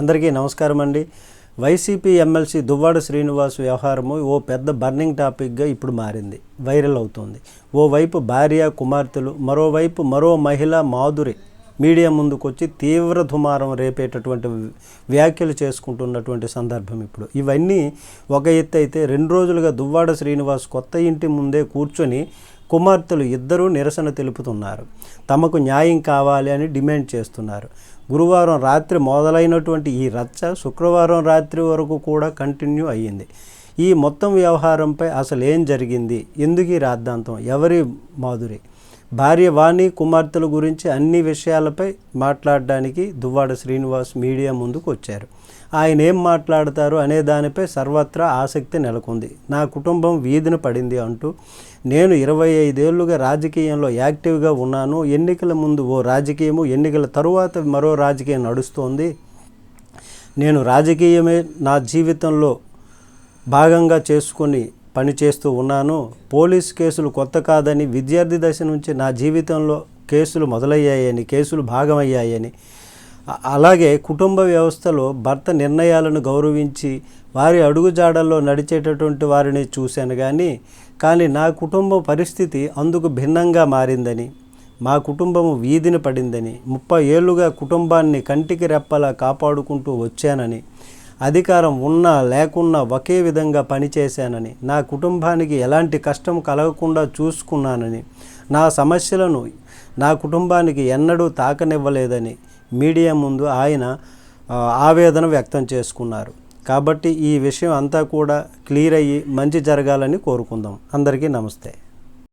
అందరికీ నమస్కారం అండి వైసీపీ ఎమ్మెల్సీ దువ్వాడ శ్రీనివాస్ వ్యవహారము ఓ పెద్ద బర్నింగ్ టాపిక్గా ఇప్పుడు మారింది వైరల్ అవుతోంది. ఓవైపు భార్య కుమార్తెలు మరోవైపు మరో మహిళ మాధురి మీడియా ముందుకొచ్చి తీవ్ర దుమారం రేపేటటువంటి వ్యాఖ్యలు చేసుకుంటున్నటువంటి సందర్భం ఇప్పుడు. ఇవన్నీ ఒక ఎత్తు అయితే రెండు రోజులుగా దువ్వాడ శ్రీనివాస్ కొత్త ఇంటి ముందే కూర్చొని కుమార్తెలు ఇద్దరూ నిరసన తెలుపుతున్నారు. తమకు న్యాయం కావాలి అని డిమాండ్ చేస్తున్నారు. గురువారం రాత్రి మొదలైనటువంటి ఈ రచ్చ శుక్రవారం రాత్రి వరకు కూడా కంటిన్యూ అయ్యింది. ఈ మొత్తం వ్యవహారంపై అసలు ఏం జరిగింది? ఎందుకు ఈ రాద్ధాంతం? ఎవరి మాధురి? భార్య వాణి కుమార్తెల గురించి అన్ని విషయాలపై మాట్లాడడానికి దువ్వాడ శ్రీనివాస్ మీడియా ముందుకు వచ్చారు. ఆయన ఏం మాట్లాడతారు అనే దానిపై సర్వత్రా ఆసక్తి నెలకొంది. నా కుటుంబం వీధిన పడింది అంటూ నేను ఇరవై ఐదేళ్ళుగా రాజకీయంలో యాక్టివ్గా ఉన్నాను. ఎన్నికల ముందు ఓ రాజకీయము ఎన్నికల తరువాత మరో రాజకీయం నడుస్తోంది. నేను రాజకీయమే నా జీవితంలో భాగంగా చేసుకొని పనిచేస్తూ ఉన్నాను. పోలీస్ కేసులు కొత్త కాదని విద్యార్థి దశ నుంచి నా జీవితంలో కేసులు మొదలయ్యాయని కేసులు భాగమయ్యాయని. అలాగే కుటుంబ వ్యవస్థలో భర్త నిర్ణయాలను గౌరవించి వారి అడుగుజాడల్లో నడిచేటటువంటి వారిని చూశాను కానీ కానీ నా కుటుంబ పరిస్థితి అందుకు భిన్నంగా మారిందని మా కుటుంబము వీధిన పడిందని ముప్పై ఏళ్ళుగా కుటుంబాన్ని కంటికి రెప్పలా కాపాడుకుంటూ వచ్చానని అధికారం ఉన్నా లేకున్నా ఒకే విధంగా పనిచేశానని నా కుటుంబానికి ఎలాంటి కష్టం కలగకుండా చూసుకున్నానని నా సమస్యలను నా కుటుంబానికి ఎన్నడూ తాకనివ్వలేదని మీడియా ముందు ఆయన ఆవేదన వ్యక్తం చేసుకున్నారు. కాబట్టి ఈ విషయం అంతా కూడా క్లియర్ అయ్యి మంచి జరగాలని కోరుకుందాం. అందరికీ నమస్తే.